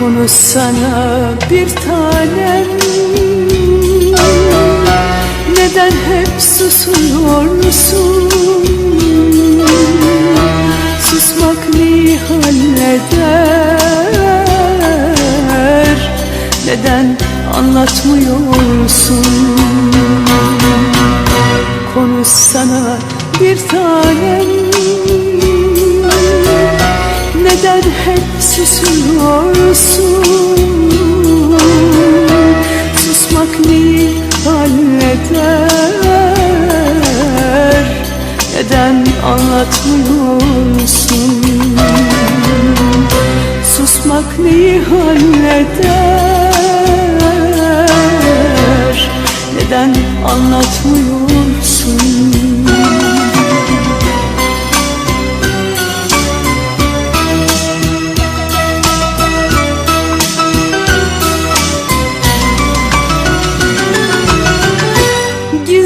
Konuşsana bir tanem. Neden hep susuyorsun Susmak neyi halleder Neden anlatmıyorsun Konuşsana bir tanem Neden hep susuyorsun? Susmak neyi halleder Neden anlatmıyorsun? Susmak neyi halleder Neden anlatmıyorsun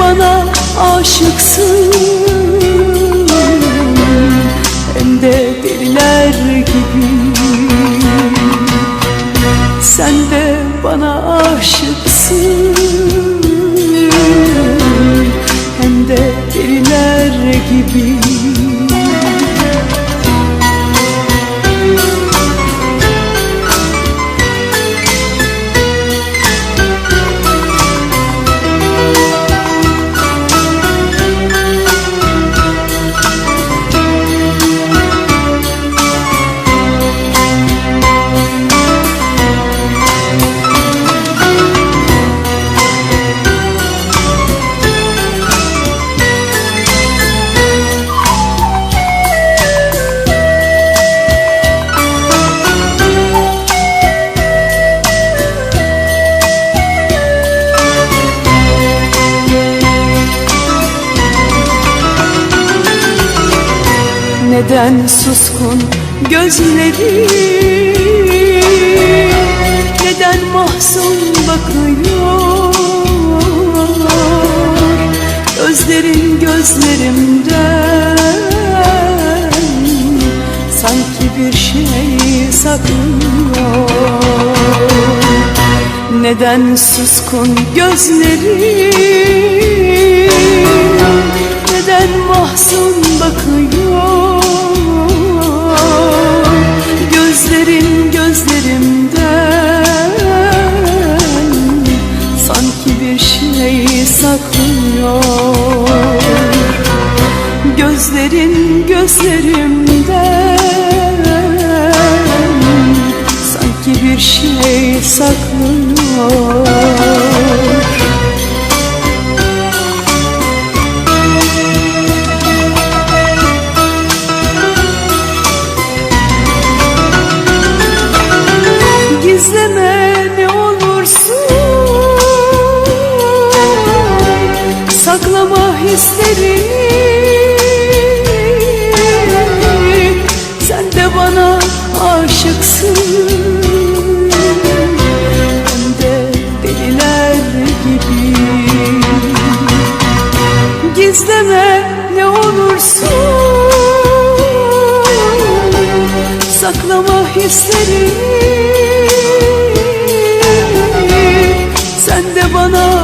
bana aşıksın. Hem de deliler gibi. Sen de bana Neden suskun gözleri Neden mahzun bakıyor? Gözlerin gözlerimden Sanki bir şey saklıyor Neden suskun gözleri saklıyor Gizleme ne olursun. Saklama hislerini Saklama hislerini Sen de bana